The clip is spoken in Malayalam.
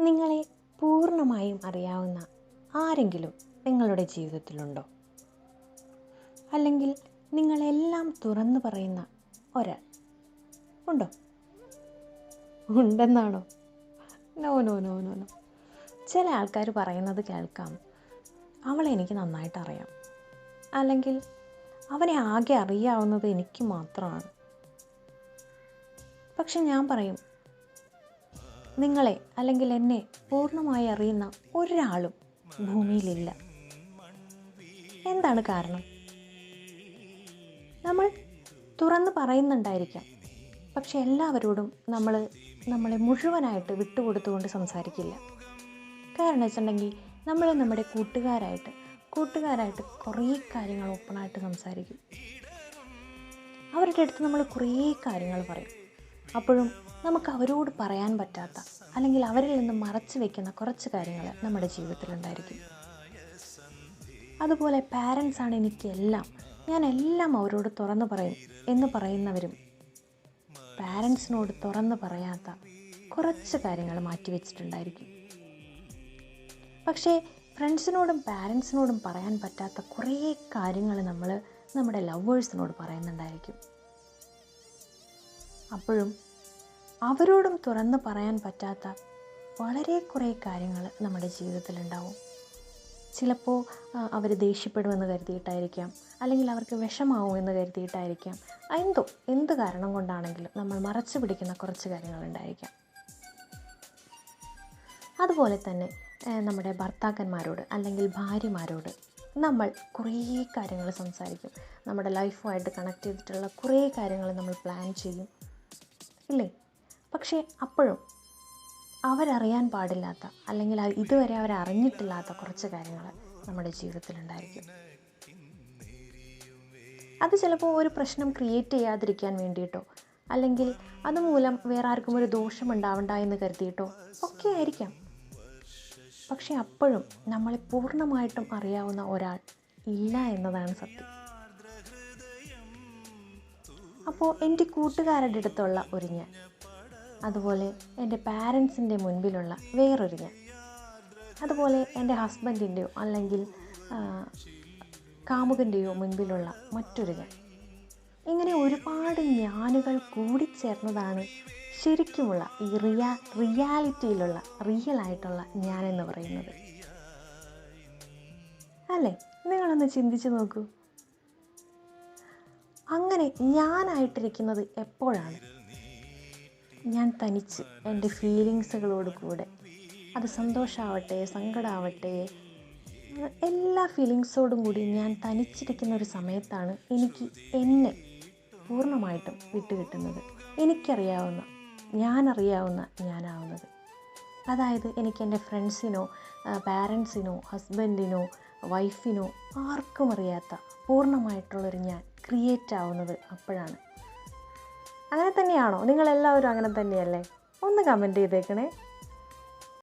നിങ്ങളെ പൂർണമായും അറിയാവുന്ന ആരെങ്കിലും നിങ്ങളുടെ ജീവിതത്തിലുണ്ടോ? അല്ലെങ്കിൽ നിങ്ങളെല്ലാം തുറന്നു പറയുന്ന ഒരാൾ ഉണ്ടോ? ഉണ്ടെന്നാണോ? No no no no no ചില ആൾക്കാർ പറയുന്നത് കേൾക്കാം. അവളെ എനിക്ക് നന്നായിട്ട് അറിയാം. അല്ലെങ്കിൽ അവനെ ആകെ അറിയാവുന്നത് എനിക്ക് മാത്രമാണ്. പക്ഷെ ഞാൻ പറയും നിങ്ങളെ അല്ലെങ്കിൽ എന്നെ പൂർണമായി അറിയുന്ന ഒരാളും ഭൂമിയിലില്ല. എന്താണ് കാരണം? നമ്മൾ തുറന്ന് പറയുന്നുണ്ടായിരിക്കാം. പക്ഷെ എല്ലാവരോടും നമ്മൾ നമ്മളെ മുഴുവനായിട്ട് വിട്ടുകൊടുത്തുകൊണ്ട് സംസാരിക്കില്ല. കാരണം വെച്ചിട്ടുണ്ടെങ്കിൽ നമ്മൾ നമ്മുടെ കൂട്ടുകാരായിട്ട് കൂട്ടുകാരായിട്ട് കുറേ കാര്യങ്ങൾ ഓപ്പണായിട്ട് സംസാരിക്കും. അവരുടെ അടുത്ത് നമ്മൾ കുറേ കാര്യങ്ങൾ പറയും. അപ്പോഴും നമുക്ക് അവരോട് പറയാൻ പറ്റാത്ത അല്ലെങ്കിൽ അവരിൽ നിന്ന് മറച്ചു വെക്കുന്ന കുറച്ച് കാര്യങ്ങൾ നമ്മുടെ ജീവിതത്തിലുണ്ടായിരിക്കും. അതുപോലെ പാരൻസ് ആണ് എനിക്കെല്ലാം ഞാൻ എല്ലാം അവരോട് തുറന്നു പറയും എന്ന് പറയുന്നവരും പാരൻസിനോട് തുറന്നു പറയാത്ത കുറച്ച് കാര്യങ്ങൾ മാറ്റിവെച്ചിട്ടുണ്ടായിരിക്കും പക്ഷേ ഫ്രണ്ട്സിനോടും പാരൻസിനോടും പറയാൻ പറ്റാത്ത കുറേ കാര്യങ്ങൾ നമ്മൾ നമ്മുടെ ലവേഴ്സിനോട് പറയുന്നുണ്ടായിരിക്കും. അപ്പോഴും അവരോടും തുറന്ന് പറയാൻ പറ്റാത്ത വളരെ കുറേ കാര്യങ്ങൾ നമ്മുടെ ജീവിതത്തിലുണ്ടാവും. ചിലപ്പോൾ അവർ ദേഷ്യപ്പെടുമെന്ന് കരുതിയിട്ടായിരിക്കാം. അല്ലെങ്കിൽ അവർക്ക് വിഷമാവും എന്ന് കരുതിയിട്ടായിരിക്കാം. എന്തോ എന്ത് കാരണം കൊണ്ടാണെങ്കിലും നമ്മൾ മറച്ചു പിടിക്കുന്ന കുറച്ച് കാര്യങ്ങളുണ്ടായിരിക്കാം അതുപോലെ തന്നെ നമ്മുടെ ഭർത്താക്കന്മാരോട് അല്ലെങ്കിൽ ഭാര്യമാരോട് നമ്മൾ കുറേ കാര്യങ്ങൾ സംസാരിക്കും. നമ്മുടെ ലൈഫുമായിട്ട് കണക്ട് ചെയ്തിട്ടുള്ള കുറേ കാര്യങ്ങൾ നമ്മൾ പ്ലാൻ ചെയ്യും. ഇല്ലേ പക്ഷേ അപ്പോഴും അവരറിയാൻ പാടില്ലാത്ത അല്ലെങ്കിൽ ഇതുവരെ അവരറിഞ്ഞിട്ടില്ലാത്ത കുറച്ച് കാര്യങ്ങൾ നമ്മുടെ ജീവിതത്തിലുണ്ടായിരിക്കും അത് ചിലപ്പോൾ ഒരു പ്രശ്നം ക്രിയേറ്റ് ചെയ്യാതിരിക്കാൻ വേണ്ടിയിട്ടോ അല്ലെങ്കിൽ അതുമൂലം വേറെ ആർക്കും ഒരു ദോഷം ഉണ്ടാവണ്ട എന്ന് കരുതിയിട്ടോ ഒക്കെ ആയിരിക്കാം. പക്ഷെ അപ്പോഴും നമ്മളെ പൂർണമായിട്ടും അറിയാവുന്ന ഒരാൾ ഇല്ല എന്നതാണ് സത്യം. അപ്പോൾ എന്റെ കൂട്ടുകാരുടെ അടുത്തുള്ള ഒരു ഞാൻ. അതുപോലെ എന്റെ പാരൻസിന്റെ മുൻപിലുള്ള വേറൊരു ഞാൻ. അതുപോലെ എന്റെ ഹസ്ബൻഡിന്റെയോ അല്ലെങ്കിൽ കാമുകന്റെയോ മുൻപിലുള്ള മറ്റൊരു ഞാൻ. ഇങ്ങനെ ഒരുപാട് ഞാനുകൾ കൂടിച്ചേർന്നതാണ് ശരിക്കുമുള്ള ഈ റിയ റിയാലിറ്റിയിലുള്ള റിയൽ ആയിട്ടുള്ള ഞാൻ എന്ന് പറയുന്നത്. അല്ലേ? നിങ്ങളൊന്ന് ചിന്തിച്ചു നോക്കൂ. അങ്ങനെ ഞാനായിട്ടിരിക്കുന്നത് എപ്പോഴാണ്? ഞാൻ തനിച്ച് എന്റെ ഫീലിങ്സുകളോട് കൂടെ. അത് സന്തോഷമാവട്ടെ സങ്കടമാവട്ടെ എല്ലാ ഫീലിങ്സോടും കൂടി ഞാൻ തനിച്ചിരിക്കുന്ന ഒരു സമയത്താണ് എനിക്ക് എന്നെ പൂർണമായിട്ടും വിട്ടുകിട്ടുന്നത്. എനിക്കറിയാവുന്ന ഞാനറിയാവുന്ന ഞാനാവുന്നത്. അതായത് എനിക്ക് എന്റെ ഫ്രണ്ട്സിനോ പാരൻസിനോ ഹസ്ബൻഡിനോ വൈഫിനോ ആർക്കും അറിയാത്ത പൂർണമായിട്ടുള്ളൊരു ഞാൻ ക്രിയേറ്റ് ആവുന്നത് അപ്പോഴാണ്. അങ്ങനെ തന്നെയാണോ? നിങ്ങളെല്ലാവരും അങ്ങനെ തന്നെയല്ലേ? ഒന്ന് കമന്റ് ചെയ്തേക്കണേ.